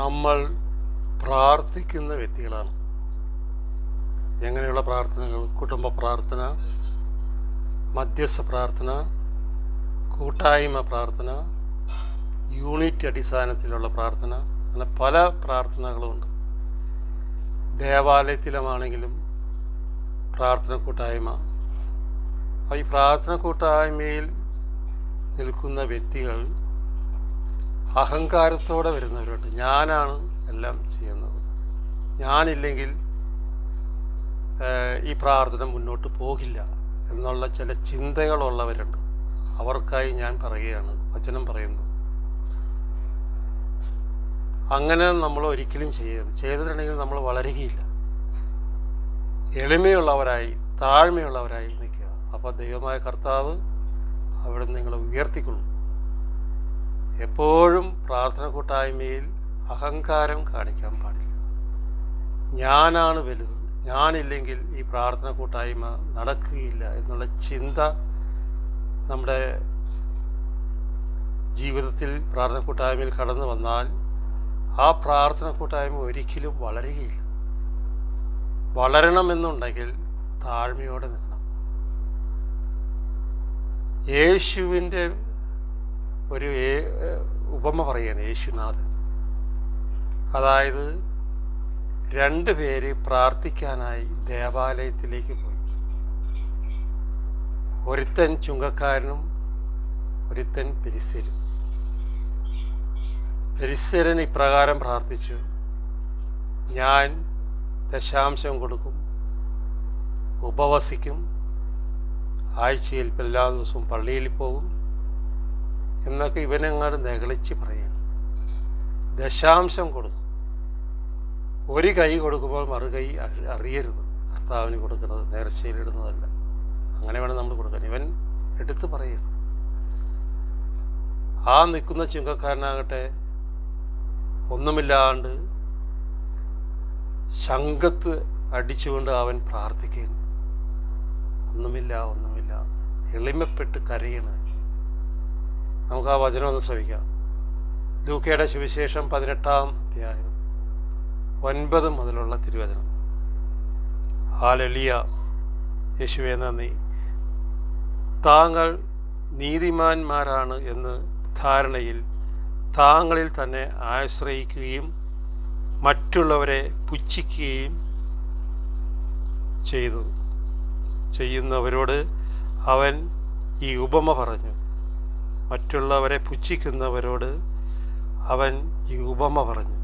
നമ്മൾ പ്രാർത്ഥിക്കുന്ന വ്യക്തികളാണ്. എങ്ങനെയുള്ള പ്രാർത്ഥനകൾ കുടുംബ പ്രാർത്ഥന മധ്യസ്ഥ പ്രാർത്ഥന കൂട്ടായ്മ പ്രാർത്ഥന യൂണിറ്റ് അടിസ്ഥാനത്തിലുള്ള പ്രാർത്ഥന അങ്ങനെ പല പ്രാർത്ഥനകളുമുണ്ട് ദേവാലയത്തിലുമാണെങ്കിലും പ്രാർത്ഥന കൂട്ടായ്മ. അപ്പോൾ ഈ പ്രാർത്ഥന കൂട്ടായ്മയിൽ നിൽക്കുന്ന വ്യക്തികൾ അഹങ്കാരത്തോടെ വരുന്നവരുണ്ട്. ഞാനാണ് എല്ലാം ചെയ്യുന്നത്. ഞാനില്ലെങ്കിൽ ഈ പ്രാർത്ഥന മുന്നോട്ട് പോകില്ല എന്നുള്ള ചില ചിന്തകളുള്ളവരുണ്ട്. അവർക്കായി ഞാൻ പറയുകയാണ് വചനം പറയുന്നത് അങ്ങനെ നമ്മൾ ഒരിക്കലും ചെയ്യരുത്. ചെയ്തിട്ടുണ്ടെങ്കിൽ നമ്മൾ വളരുകയില്ല. എളിമയുള്ളവരായി താഴ്മയുള്ളവരായി നിൽക്കുക. അപ്പോൾ ദൈവമായ കർത്താവ് അവിടെ നിങ്ങളെ ഉയർത്തിക്കൊള്ളും. എപ്പോഴും പ്രാർത്ഥന കൂട്ടായ്മയിൽ അഹങ്കാരം കാണിക്കാൻ പാടില്ല. ഞാനാണ് വലുത്. ഞാനില്ലെങ്കിൽ ഈ പ്രാർത്ഥന കൂട്ടായ്മ നടക്കുകയില്ല എന്നുള്ള ചിന്ത നമ്മുടെ ജീവിതത്തിൽ പ്രാർത്ഥന കൂട്ടായ്മയിൽ കടന്നു വന്നാൽ ആ പ്രാർത്ഥന കൂട്ടായ്മ ഒരിക്കലും വളരുകയില്ല. വളരണമെന്നുണ്ടെങ്കിൽ താഴ്മയോടെ നിൽക്കണം. യേശുവിന്റെ ഒരു ഉപമ പറയാണ് യേശുനാഥ് അതായത് രണ്ട് പേര് പ്രാർത്ഥിക്കാനായി ദേവാലയത്തിലേക്ക് പോയി. ഒരുത്തൻ ചുങ്കക്കാരനും ഒരുത്തൻ പെരിസരും പെരിസരൻ ഇപ്രകാരം പ്രാർത്ഥിച്ചു ഞാൻ ദശാംശം കൊടുക്കും ഉപവസിക്കും ആഴ്ചയിൽ എല്ലാ ദിവസവും പള്ളിയിൽ പോകും എന്നൊക്കെ ഇവനെങ്ങാട് നെകളിച്ച് പറയണം. ദശാംശം കൊടുക്കും. ഒരു കൈ കൊടുക്കുമ്പോൾ മറു കൈ അറി- അറിയരുത്. കർത്താവിന് കൊടുക്കുന്നത് നേർച്ചയിലിടുന്നതല്ല അങ്ങനെ വേണം നമ്മൾ കൊടുക്കാൻ. ഇവൻ എടുത്ത് പറയണം. ആ നിൽക്കുന്ന ചുങ്കക്കാരനാകട്ടെ ഒന്നുമില്ലാണ്ട് ശങ്കത്ത് അടിച്ചുകൊണ്ട് അവൻ പ്രാർത്ഥിക്കുകയാണ്. ഒന്നുമില്ല ഒന്നുമില്ല. എളിമപ്പെട്ട് കരയണ. നമുക്ക് ആ വചനം ഒന്ന് ശ്രമിക്കാം. ലൂക്കയുടെ സുവിശേഷം പതിനെട്ടാം അധ്യായം ഒൻപത് മുതലുള്ള തിരുവചനം. ഹാലലിയ യേശുവെ നന്ദി. താങ്കൾ നീതിമാന്മാരാണ് എന്ന് ധാരണയിൽ താങ്കളിൽ തന്നെ ആശ്രയിക്കുകയും മറ്റുള്ളവരെ പുച്ഛിക്കുകയും ചെയ്തു. ചെയ്യുന്നവരോട് അവൻ ഈ ഉപമ പറഞ്ഞു. മറ്റുള്ളവരെ പുച്ഛിക്കുന്നവരോട് അവൻ ഈ ഉപമ പറഞ്ഞു.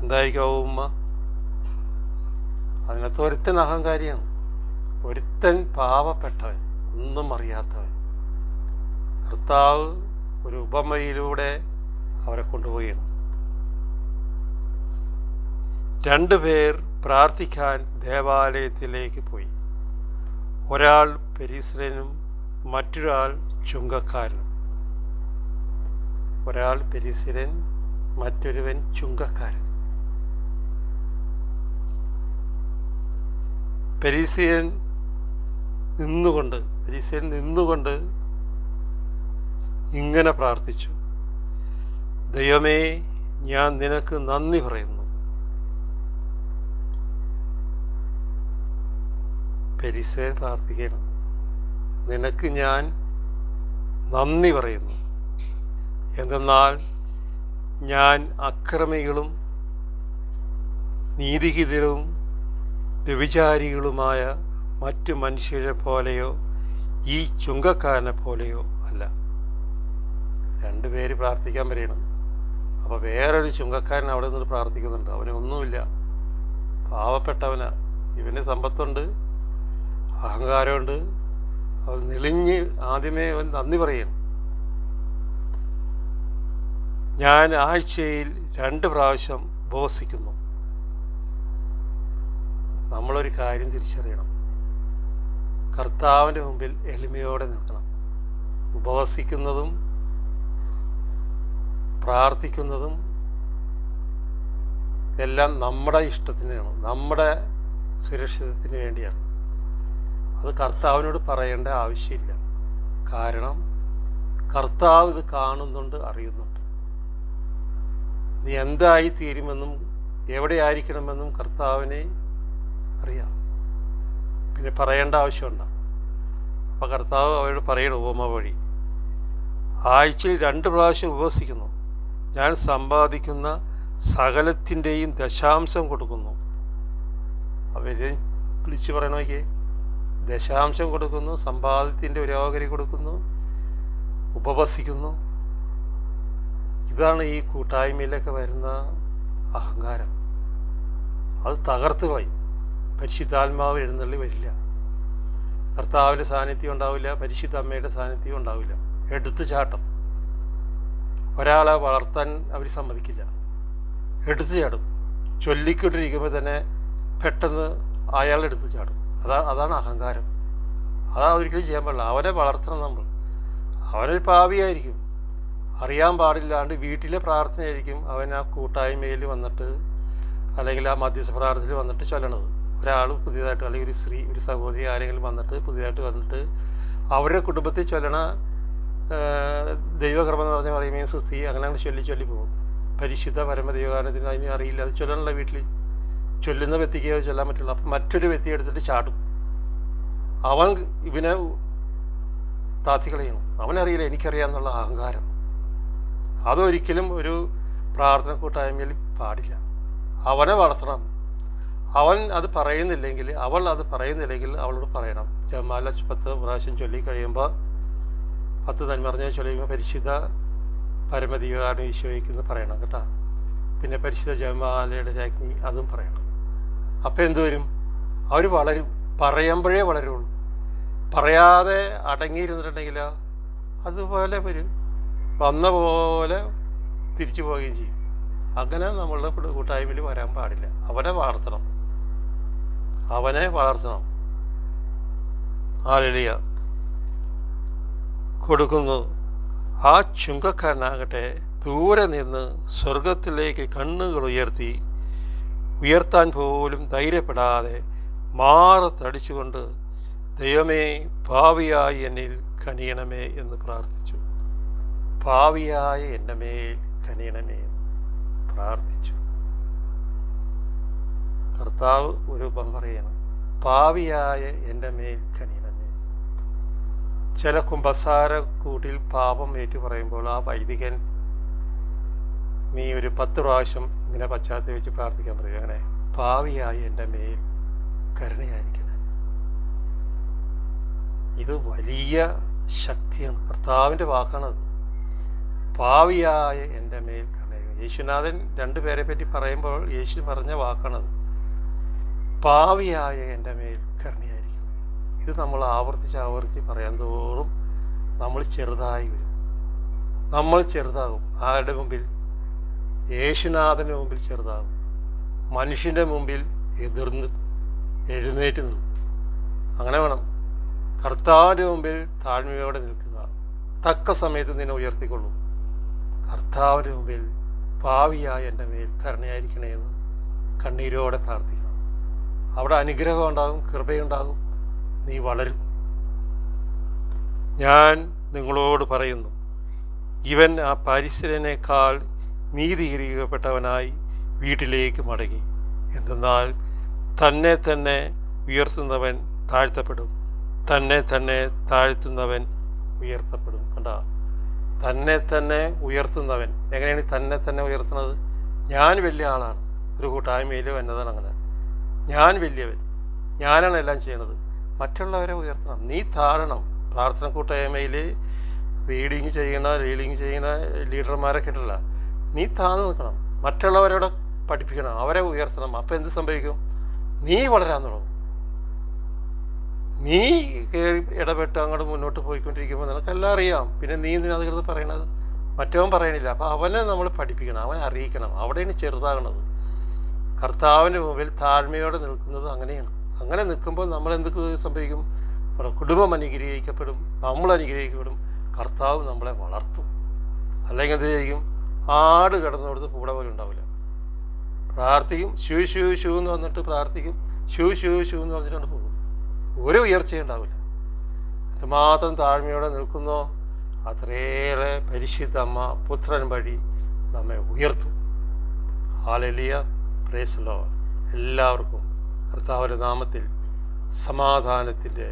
എന്തായിരിക്കും ആ ഉപമ? അതിനകത്ത് ഒരുത്തൻ അഹങ്കാരിയാണ്. ഒരുത്തൻ പാവപ്പെട്ടവൻ ഒന്നും അറിയാത്തവൻ. കർത്താവ് ഒരു ഉപമയിലൂടെ അവരെ കൊണ്ടുപോവുകയാണ്. രണ്ടുപേർ പ്രാർത്ഥിക്കാൻ ദേവാലയത്തിലേക്ക് പോയി. ഒരാൾ പെരീസ്രനും മറ്റൊരാൾ ചുങ്കക്കാരനും. ഒരാൾ പെരിസിരൻ മറ്റൊരുവൻ ചുങ്കക്കാരൻ. പെരീസിയൻ നിന്നുകൊണ്ട് പെരീസിയൻ നിന്നുകൊണ്ട് ഇങ്ങനെ പ്രാർത്ഥിച്ചു. ദൈവമേ ഞാൻ നിനക്ക് നന്ദി പറയുന്നു. പെരിസേൻ പ്രാർത്ഥിക്കണം. നിനക്ക് ഞാൻ നന്ദി പറയുന്നു. എന്തെന്നാൽ ഞാൻ അക്രമികളും നീതിഹിതരും വ്യഭിചാരികളുമായ മറ്റു മനുഷ്യരെ പോലെയോ ഈ ചുങ്കക്കാരനെ പോലെയോ അല്ല. രണ്ടുപേര് പ്രാർത്ഥിക്കാൻ വരെയാണ് അപ്പോൾ വേറൊരു ചുങ്കക്കാരൻ അവിടെ നിന്ന് പ്രാർത്ഥിക്കുന്നുണ്ട്. അവന് ഒന്നുമില്ല. പാവപ്പെട്ടവനാ. ഇവന് സമ്പത്തുണ്ട് അഹങ്കാരമുണ്ട്. അവൻ നെളിഞ്ഞ് ആദ്യമേ അവൻ നന്ദി പറയണം ഞാൻ ആഴ്ചയിൽ രണ്ട് പ്രാവശ്യം ഉപവസിക്കുന്നു. നമ്മളൊരു കാര്യം തിരിച്ചറിയണം. കർത്താവിന്റെ മുമ്പിൽ എളിമയോടെ നിൽക്കണം. ഉപവസിക്കുന്നതും പ്രാർത്ഥിക്കുന്നതും എല്ലാം നമ്മുടെ ഇഷ്ടത്തിനാണ്. നമ്മുടെ സുരക്ഷിതത്തിന് വേണ്ടിയാണ്. അത് കർത്താവിനോട് പറയേണ്ട ആവശ്യമില്ല. കാരണം കർത്താവ് ഇത് കാണുന്നുണ്ട് അറിയുന്നുണ്ട്. നീ എന്തായി തീരുമെന്നും എവിടെ ആയിരിക്കണമെന്നും കർത്താവിനെ അറിയാം. പിന്നെ പറയേണ്ട ആവശ്യമുണ്ട്. അപ്പോൾ കർത്താവ് അവരോട് പറയണം ഉപമ വഴി. ആഴ്ചയിൽ രണ്ട് പ്രാവശ്യം ഉപവസിക്കുന്നു ഞാൻ സമ്പാദിക്കുന്ന സകലത്തിന്റെയും ദശാംശം കൊടുക്കുന്നു. അവരെ വിളിച്ച് പറയണമെങ്കിൽ ദശാംശം കൊടുക്കുന്നു സമ്പാദ്യത്തിന്റെ ഓഹരി കൊടുക്കുന്നു ഉപവസിക്കുന്നു. ഇതാണ് ഈ കൂട്ടായ്മയിലൊക്കെ വരുന്ന അഹങ്കാരം. അത് തകർത്ത് കളയും. പരിശുദ്ധാത്മാവ് എഴുന്നള്ളി വരില്ല. കർത്താവിന്റെ സാന്നിധ്യം ഉണ്ടാവില്ല പരിശുദ്ധ അമ്മയുടെ സാന്നിധ്യം ഉണ്ടാവില്ല. എടുത്തു ചാട്ടം ഒരാളെ വളർത്താൻ അവർ സമ്മതിക്കില്ല. എടുത്തു ചാടും. ചൊല്ലിക്കൊണ്ടിരിക്കുമ്പോൾ തന്നെ പെട്ടെന്ന് അയാൾ എടുത്തു ചാടും. അതാ അതാണ് അഹങ്കാരം. അതാ ഒരിക്കലും ചെയ്യാൻ പാടില്ല. അവനെ വളർത്തണം നമ്മൾ. അവനൊരു പാവിയായിരിക്കും അറിയാൻ പാടില്ലാണ്ട് വീട്ടിലെ പ്രാർത്ഥനയായിരിക്കും അവൻ ആ കൂട്ടായ്മയിൽ വന്നിട്ട് അല്ലെങ്കിൽ ആ മധ്യസ്ഥ പ്രാർത്ഥനയിൽ വന്നിട്ട് ചൊല്ലണത്. ഒരാൾ പുതിയതായിട്ട് അല്ലെങ്കിൽ ഒരു സ്ത്രീ ഒരു സഹോദരി ആരെങ്കിലും വന്നിട്ട് പുതിയതായിട്ട് വന്നിട്ട് അവരുടെ കുടുംബത്തിൽ ചൊല്ലണ ദൈവകർമ്മം എന്ന് പറഞ്ഞാൽ പറയുമ്പോൾ സുസ്ഥി അങ്ങനെ അങ്ങനെ ചൊല്ലി ചൊല്ലി പോകും. പരിശുദ്ധ പരമദൈവകാരണത്തിന് അതിന് അറിയില്ല. അത് ചൊല്ലണല്ലോ വീട്ടിൽ. ചൊല്ലുന്ന വ്യക്തിക്ക് അത് ചൊല്ലാൻ പറ്റില്ല അപ്പം മറ്റൊരു വ്യക്തി എടുത്തിട്ട് ചാടും. അവൻ ഇവനെ താത്തി അവനറിയില്ല എനിക്കറിയാമെന്നുള്ള അഹങ്കാരം. അതൊരിക്കലും ഒരു പ്രാർത്ഥന കൂട്ടായ്മയിൽ പാടില്ല. അവനെ വളർത്തണം. അവൻ അത് പറയുന്നില്ലെങ്കിൽ അവൾ അത് പറയുന്നില്ലെങ്കിൽ അവളോട് പറയണം. ജമാല പത്ത് പ്രാവശ്യം ചൊല്ലിക്കഴിയുമ്പോൾ പത്ത് തന്മറിഞ്ഞ ചൊല്ലിയുമ്പോൾ പരിശുദ്ധ പരമദീകാരണം ഈശോയ്ക്കെന്ന് പറയണം കേട്ടോ. പിന്നെ പരിശുദ്ധ ജമാലയുടെ രാജ്ഞി അതും പറയണം. അപ്പോൾ എന്തുവരും അവർ വളരും. പറയുമ്പോഴേ വളരുള്ളൂ. പറയാതെ അടങ്ങിയിരുന്നിട്ടുണ്ടെങ്കിൽ അതുപോലെ വരും. വന്ന പോലെ തിരിച്ചു പോവുകയും ചെയ്യും. അങ്ങനെ നമ്മളുടെ കൂട്ട- കൂട്ടായ്മയിൽ വരാൻ പാടില്ല. അവനെ വളർത്തണം. അവനെ വളർത്തണം. ആലിയ കൊടുക്കുന്നു. ആ ചുങ്കക്കാരനാകട്ടെ ദൂരെ നിന്ന് സ്വർഗത്തിലേക്ക് കണ്ണുകൾ ഉയർത്തി ഉയർത്താൻ പോലും ധൈര്യപ്പെടാതെ മാറത്തടിച്ചുകൊണ്ട് ദൈവമേ ഭാവിയായി എന്നിൽ കനിയണമേ എന്ന് പ്രാർത്ഥിച്ചു. ഭാവിയായ എന്റെ മേൽ കനിയണമേ പ്രാർത്ഥിച്ചു. കർത്താവ് ഒരു ഉപം പറയണം. പാവിയായ എന്റെ മേൽ കനിയണമേ. ചില കുംഭസാര കൂട്ടിൽ പാപം ഏറ്റു പറയുമ്പോൾ ആ വൈദികൻ നീ ഒരു പത്ത് പ്രാവശ്യം ഇങ്ങനെ പശ്ചാത്തലം വെച്ച് പ്രാർത്ഥിക്കാൻ പറയും അങ്ങനെ പാവിയായ എന്റെ മേൽ കരുണയായിരിക്കണേ. ഇത് വലിയ ശക്തിയാണ്. കർത്താവിന്റെ വാക്കാണത്. പാവിയായ എന്റെ മേൽ കരുണയായിരിക്കണം യേശുനാഥൻ രണ്ടുപേരെ പറ്റി പറയുമ്പോൾ യേശു പറഞ്ഞ വാക്കാണത്. പാവിയായ എന്റെ മേൽ കരുണയായിരിക്കണം ഇത് നമ്മൾ ആവർത്തിച്ച് ആവർത്തിച്ച് പറയാൻ തോറും നമ്മൾ ചെറുതായി വരും. നമ്മൾ ചെറുതാകും. ആരുടെ മുമ്പിൽ? യേശുനാഥന്റെ മുമ്പിൽ ചെറുതാകും. മനുഷ്യന്റെ മുമ്പിൽ എതിർന്ന് എഴുന്നേറ്റ് നിന്നു. അങ്ങനെ വേണം. കർത്താവിന്റെ മുമ്പിൽ താഴ്മയോടെ നിൽക്കുക. തക്ക സമയത്ത് നിന്നെ ഉയർത്തിക്കൊള്ളൂ. കർത്താവിന്റെ മുമ്പിൽ പാവിയായ എന്റെ മേൽ കരുണയായിരിക്കണേ എന്ന് കണ്ണീരോടെ പ്രാർത്ഥിക്കണം. അവിടെ അനുഗ്രഹം ഉണ്ടാകും കൃപയുണ്ടാകും നീ വളരും. ഞാൻ നിങ്ങളോട് പറയുന്നു ഇവൻ ആ പരിസരനേക്കാൾ നീതീകരിക്കപ്പെട്ടവനായി വീട്ടിലേക്ക് മടങ്ങി. എന്തെന്നാൽ തന്നെ തന്നെ ഉയർത്തുന്നവൻ താഴ്ത്തപ്പെടും തന്നെ തന്നെ താഴ്ത്തുന്നവൻ ഉയർത്തപ്പെടും. കണ്ടോ? തന്നെ തന്നെ ഉയർത്തുന്നവൻ. എങ്ങനെയാണ് തന്നെ തന്നെ ഉയർത്തുന്നത്? ഞാൻ വലിയ ആളാണ്. ഒരു കൂട്ടായ്മയിൽ എന്നതാണ് അങ്ങനെ. ഞാൻ വലിയവൻ. ഞാനാണ് എല്ലാം ചെയ്യണത്. മറ്റുള്ളവരെ ഉയർത്തണം. നീ താഴണം. പ്രാർത്ഥന കൂട്ടായ്മയിൽ റീഡിങ് ചെയ്യണ റീഡിങ് ചെയ്യണ ലീഡർമാരൊക്കെ ഉണ്ടല്ല. നീ താഴ്ന്നു നിൽക്കണം. മറ്റുള്ളവരോട് പഠിപ്പിക്കണം. അവരെ ഉയർത്തണം. അപ്പോൾ എന്ത് സംഭവിക്കും? നീ വളരാൻ തുടങ്ങും. നീ കയറി ഇടപെട്ട് അങ്ങോട്ട് മുന്നോട്ട് പോയിക്കൊണ്ടിരിക്കുമ്പോൾ നിനക്കെല്ലാം അറിയാം. പിന്നെ നീ ഇതിനകത്ത് പറയണത്? മറ്റവൻ പറയണില്ല. അപ്പം അവനെ നമ്മൾ പഠിപ്പിക്കണം. അവനെ അറിയിക്കണം. അവിടെയാണ് ചെറുതാകണത്. കർത്താവിന്റെ മുമ്പിൽ താഴ്മയോടെ നിൽക്കുന്നത് അങ്ങനെയാണ്. അങ്ങനെ നിൽക്കുമ്പോൾ നമ്മൾ എന്ത് സംഭവിക്കും? നമ്മുടെ കുടുംബം അനുഗ്രഹിക്കപ്പെടും. നമ്മൾ അനുഗ്രഹിക്കപ്പെടും. കർത്താവ് നമ്മളെ വളർത്തും. അല്ലെങ്കിൽ എന്ത് ചെയ്യും? ആട് കിടന്നിടത്ത് കൂടെ പോലും ഉണ്ടാവില്ല. പ്രാർത്ഥിക്കും. ഷൂ ഷൂ ഷൂ എന്ന് വന്നിട്ട് പ്രാർത്ഥിക്കും. ഷൂ ഷൂ ഷൂ എന്ന് പറഞ്ഞിട്ടാണ് പോകും. ഒരു ഉയർച്ചയും ഉണ്ടാവില്ല. എത്രമാത്രം താഴ്മയോടെ നിൽക്കുന്നോ അത്രയേറെ പരിശുദ്ധ അമ്മ പുത്രൻ വഴി നമ്മെ ഉയർത്തും. ഹാലലിയ പ്രേസലോ എല്ലാവർക്കും കർത്താവിന്റെ നാമത്തിൽ സമാധാനത്തിന്റെ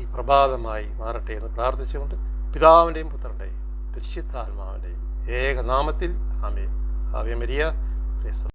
ഈ പ്രഭാതമായി മാറട്ടെ എന്ന് പ്രാർത്ഥിച്ചുകൊണ്ട് പിതാവിന്റെയും പുത്രന്റെയും പരിശുദ്ധാത്മാവിന്റെയും ഏകനാമത്തിൽ ആമേ ആവ്യമരിയ പ്രേസലോ